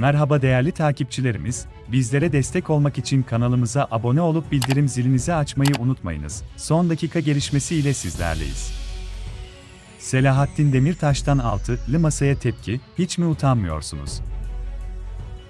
Merhaba değerli takipçilerimiz, bizlere destek olmak için kanalımıza abone olup bildirim zilinizi açmayı unutmayınız. Son dakika gelişmesi ile sizlerleyiz. Selahattin Demirtaş'tan altılı masaya tepki, hiç mi utanmıyorsunuz?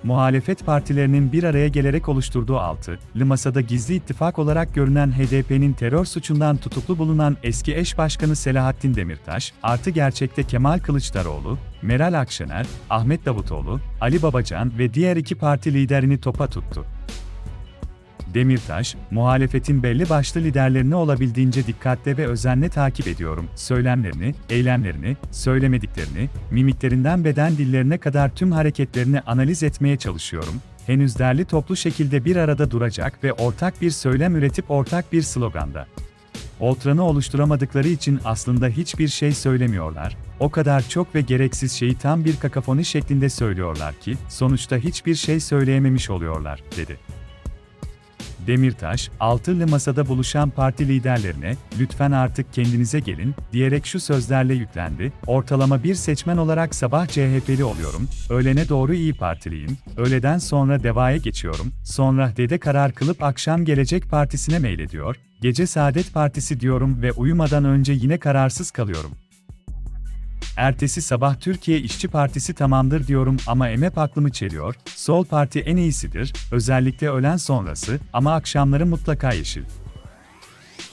Muhalefet partilerinin bir araya gelerek oluşturduğu altılı masada gizli ittifak olarak görünen HDP'nin terör suçundan tutuklu bulunan eski eş başkanı Selahattin Demirtaş, artı gerçekte Kemal Kılıçdaroğlu, Meral Akşener, Ahmet Davutoğlu, Ali Babacan ve diğer iki parti liderini topa tuttu. Demirtaş, muhalefetin belli başlı liderlerini olabildiğince dikkatle ve özenle takip ediyorum. Söylemlerini, eylemlerini, söylemediklerini, mimiklerinden beden dillerine kadar tüm hareketlerini analiz etmeye çalışıyorum. Henüz derli toplu şekilde bir arada duracak ve ortak bir söylem üretip ortak bir sloganda. Oltranı oluşturamadıkları için aslında hiçbir şey söylemiyorlar. O kadar çok ve gereksiz şeyi tam bir kakafoni şeklinde söylüyorlar ki, sonuçta hiçbir şey söyleyememiş oluyorlar, dedi. Demirtaş, altılı masada buluşan parti liderlerine, lütfen artık kendinize gelin, diyerek şu sözlerle yüklendi, ortalama bir seçmen olarak sabah CHP'li oluyorum, öğlene doğru İyi Partiliyim, öğleden sonra Deva'ya geçiyorum, sonra Dede karar kılıp akşam Gelecek Partisi'ne meylediyor, gece Saadet Partisi diyorum ve uyumadan önce yine kararsız kalıyorum. Ertesi sabah Türkiye İşçi Partisi tamamdır diyorum ama EMEP aklımı çeliyor, Sol Parti en iyisidir, özellikle öğlen sonrası ama akşamları mutlaka yeşil.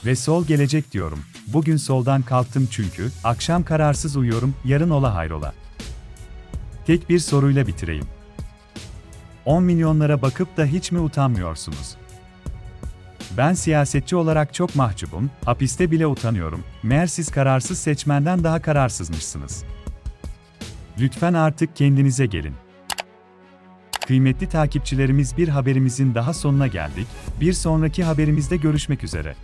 Ve sol gelecek diyorum. Bugün soldan kalktım çünkü, akşam kararsız uyuyorum, yarın ola hayrola. Tek bir soruyla bitireyim. 10 milyonlara bakıp da hiç mi utanmıyorsunuz? Ben siyasetçi olarak çok mahcubum, hapiste bile utanıyorum. Meğer siz kararsız seçmenden daha kararsızmışsınız. Lütfen artık kendinize gelin. Kıymetli takipçilerimiz bir haberimizin daha sonuna geldik. Bir sonraki haberimizde görüşmek üzere.